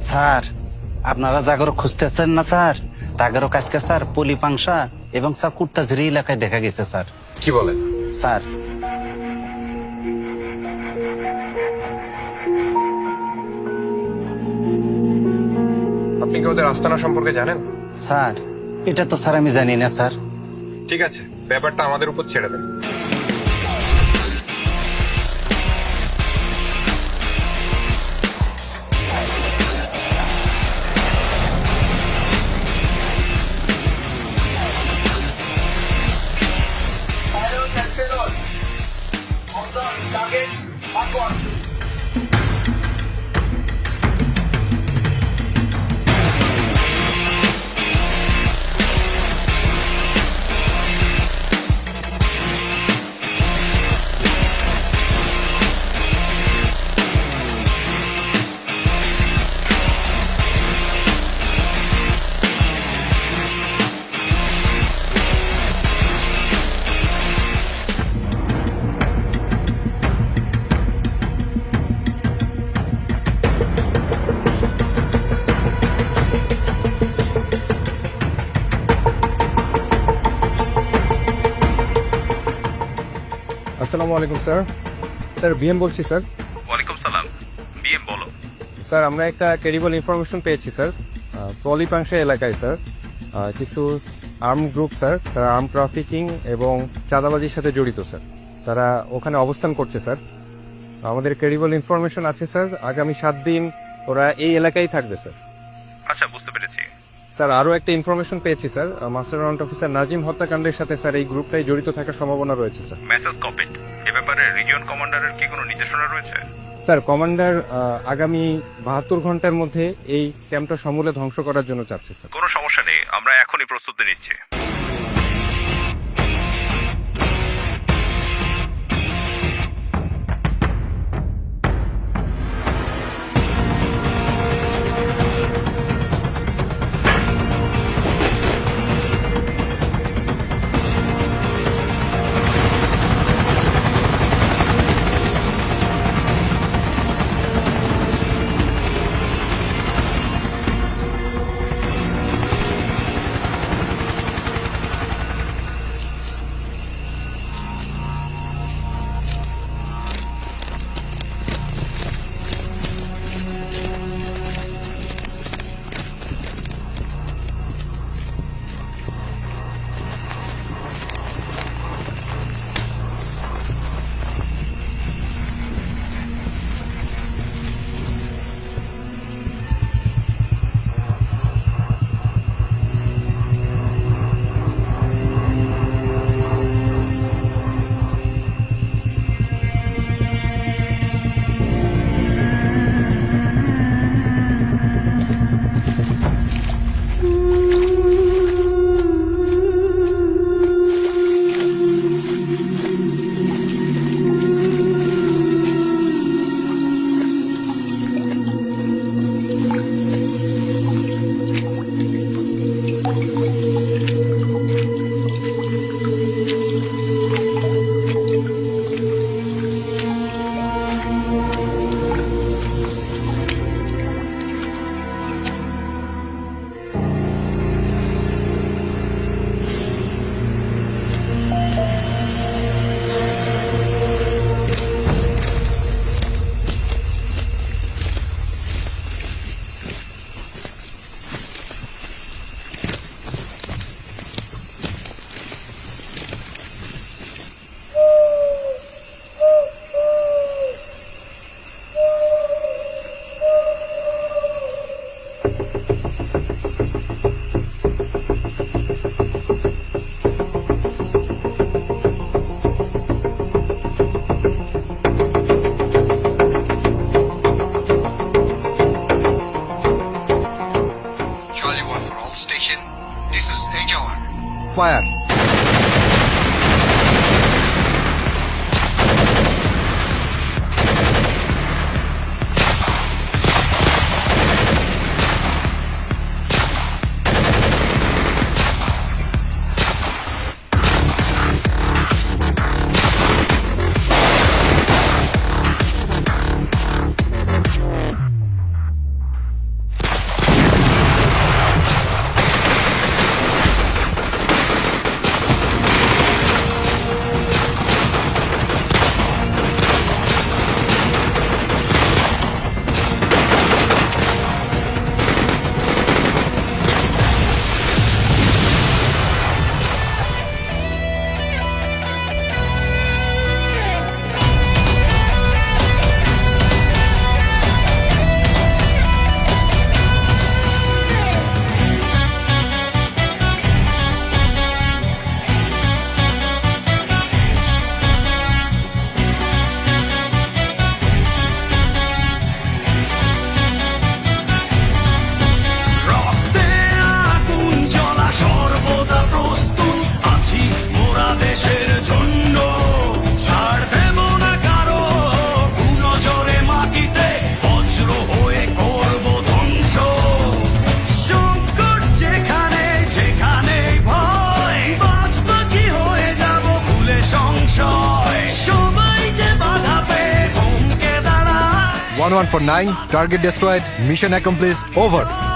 Sir আপনারা জাগর খুঁজতেছেন না স্যার? তাগেরও কাজকে স্যার পলি পাংশা এবং স্যার কুর্তাঝুরি এলাকায় দেখা গেছে স্যার। কি বলেন? স্যার। আপনি কি ওদের আস্তানা সম্পর্কে জানেন? স্যার। এটা তো স্যার আমি জানি না স্যার। ঠিক আছে ব্যাপারটা আমাদের উপর ছেড়ে দেন। আসসালামু আলাইকুম স্যার। স্যার বিএম বলছি স্যার। ওয়ালাইকুম সালাম। বিএম বলো। স্যার আমরা একটা ক্যারিবল ইনফরমেশন পেয়েছি স্যার। পলিপাংশা এলাকায় স্যার। কিছু আর্ম গ্রুপ স্যার। তারা আর্ম ট্রাফিকিং এবং চাঁদাবাজির সাথে জড়িত স্যার। তারা ওখানে অবস্থান করছে স্যার। আমাদের ক্যারিবল ইনফরমেশন আছে স্যার। আগামী সাত দিন ওরা এই এলাকায় থাকবে স্যার। আচ্ছা বুঝতে পেরেছি। স্যার আরও একটা ইনফরমেশন পেয়েছি sir. Master warrant officer Nazim হত্যাকাণ্ডের সাথে স্যার এই গ্রুপটাই জড়িত থাকার সম্ভাবনা রয়েছে স্যার। মেসেজ কপিড এ ব্যাপারে রিজিয়ন কমান্ডারের কি কোনো নির্দেশনা রয়েছে? স্যার কমান্ডার আগামী বাহাত্তর ঘণ্টার মধ্যে এই ক্যাম্পটা সমূলে ধ্বংস করার জন্য চাচ্ছে স্যার। কোনো সমস্যা নেই আমরা এখনই প্রস্তুতি নিচ্ছি। Charlie 1 for all station. This is Tejawan. Fire 1149, target destroyed, mission accomplished, over.